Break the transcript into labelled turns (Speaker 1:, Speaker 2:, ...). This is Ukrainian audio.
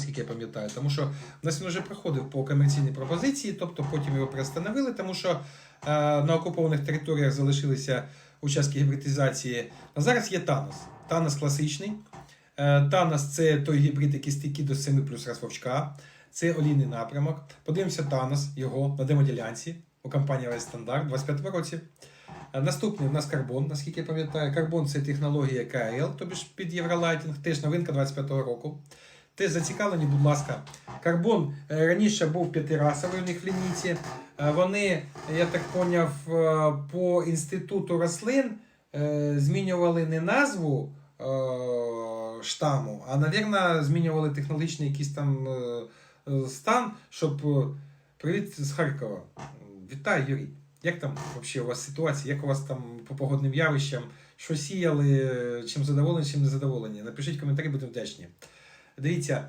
Speaker 1: наскільки я пам'ятаю, тому що в нас він вже проходив по комерційній пропозиції, тобто потім його приостановили, тому що е, на окупованих територіях залишилися участки гібридизації. А зараз є Танос. Танос класичний. Е, Танос це той гібрид, який стійкий до 7 плюс раз вовчка. Це олійний напрямок. Подивимося Танос, його на демоділянці у компанії Весь Стандарт у 25 році. Е, Наступний у нас карбон, наскільки я пам'ятаю. Карбон це технологія КРЛ, тобі під Євролайтінг, теж новинка 25-го року. Теж зацікавлені, будь ласка. Карбон е, раніше був п'ятирасовий у них в лінійці. Е, Вони, я так поняв, е, по інституту рослин змінювали не назву штаму, а, навірно, змінювали технологічний якийсь там стан, щоб. Привіт з Харкова. Вітаю, Юрій. Як там взагалі у вас ситуація? Як у вас там по погодним явищам? Що сіяли? Чим задоволені, чим не задоволені? Напишіть коментарі, будемо вдячні. Дивіться,